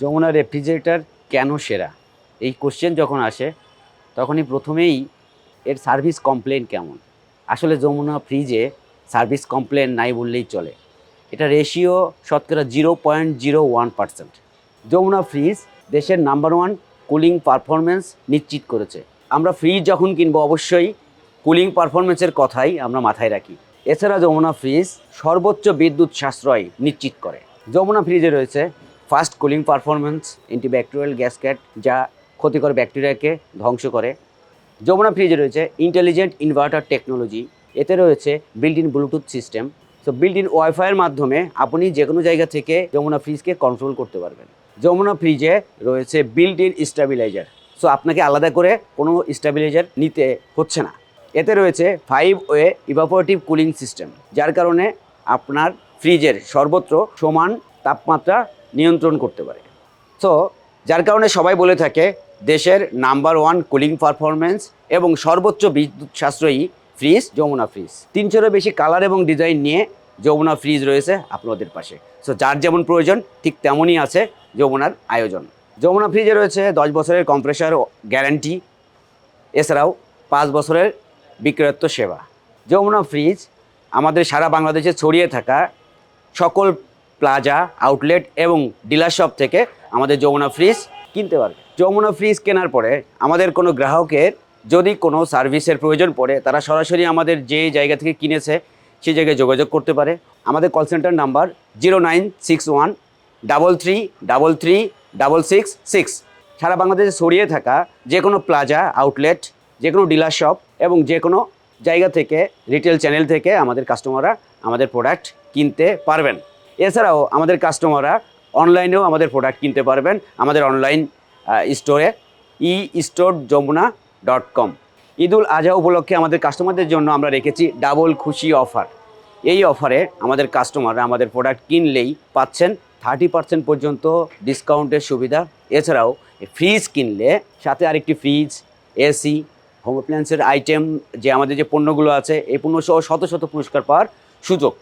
Jamuna refrigerator কেন সেরা? এই কোশ্চেন যখন আসে, তখনই প্রথমেই এর সার্ভিস কমপ্লেন কেমন? আসলে যমুনা ফ্রিজে সার্ভিস কমপ্লেন নাই বললেই চলে। এটা রেশিও শতকরা zero point zero one percent Jamuna fridge দেশের নাম্বার ওয়ান কুলিং পারফরমেন্স নিশ্চিত করেছে। আমরা ফ্রিজ যখন কিনবো, অবশ্যই কুলিং পারফরমেন্সের কথাই আমরা মাথায় রাখি। এছাড়া যমুনা ফ্রিজ সর্বোচ্চ বিদ্যুৎ সাশ্রয় নিশ্চিত করে। যমুনা ফ্রিজে রয়েছে fast cooling performance antibacterial gasket যা ক্ষতিকর ব্যাকটেরিয়াকে ধ্বংস করে। যমুনা ফ্রিজে রয়েছে ইন্টেলিজেন্ট ইনভার্টার টেকনোলজি। এতে রয়েছে built in Bluetooth system so built in ওয়াইফাইয়ের মাধ্যমে আপনি যে কোনো জায়গা থেকে যমুনা ফ্রিজকে কন্ট্রোল করতে পারবেন। যমুনা ফ্রিজে রয়েছে বিল্ট ইন স্টেবিলাইজার সো আপনাকে আলাদা করে কোনো স্টেবিলাইজার নিতে হচ্ছে না। এতে রয়েছে five way evaporative cooling system যার কারণে আপনার ফ্রিজের সর্বত্র সমান তাপমাত্রা নিয়ন্ত্রণ করতে পারে। সো যার কারণে সবাই বলে থাকে, দেশের নাম্বার ওয়ান কুলিং পারফরমেন্স এবং সর্বোচ্চ বিদ্যুৎ সাশ্রয়ী ফ্রিজ, যমুনা ফ্রিজ। তিনশোরও বেশি কালার এবং ডিজাইন নিয়ে যমুনা ফ্রিজ রয়েছে আপনাদের পাশে। সো যার যেমন প্রয়োজন, ঠিক তেমনই আছে যমুনার আয়োজন। যমুনা ফ্রিজে রয়েছে দশ বছরের কম্প্রেসার গ্যারান্টি। এছাড়াও পাঁচ বছরের বিক্রয়ত্ব সেবা। যমুনা ফ্রিজ আমাদের সারা বাংলাদেশে ছড়িয়ে থাকা সকল প্লাজা, আউটলেট এবং ডিলার শপ থেকে আমাদের যমুনা ফ্রিজ কিনতে পারবে। যমুনা ফ্রিজ কেনার পরে আমাদের কোনো গ্রাহকের যদি কোনো সার্ভিসের প্রয়োজন পড়ে, তারা সরাসরি আমাদের যে জায়গা থেকে কিনেছে, সেই জায়গায় যোগাযোগ করতে পারে। আমাদের call centre number zero nine six one double three double three double six six সারা বাংলাদেশে ছড়িয়ে থাকা যে কোনো প্লাজা, আউটলেট যে কোনো ডিলার শপ এবং যে কোনো জায়গা থেকে রিটেল চ্যানেল থেকে আমাদের কাস্টমাররা আমাদের প্রোডাক্ট কিনতে পারবেন। এছাড়াও আমাদের কাস্টমাররা অনলাইনেও আমাদের প্রোডাক্ট কিনতে পারবেন আমাদের অনলাইন স্টোরে e store Jamuna dot com Eidul Azha উপলক্ষে আমাদের কাস্টমারদের জন্য আমরা রেখেছি ডাবল খুশি অফার এই অফারে আমাদের কাস্টমাররা আমাদের প্রোডাক্ট কিনলেই পাচ্ছেন থার্টি পার্সেন্ট পর্যন্ত ডিসকাউন্টের সুবিধা। এছাড়াও ফ্রিজ কিনলে সাথে আরেকটি ফ্রিজ এসি হোম অ্যাপ্লায়েন্সের আইটেম যে আমাদের যে পণ্যগুলো আছে, এই পণ্য সহ শত শত পুরস্কার পাওয়ার সুযোগ।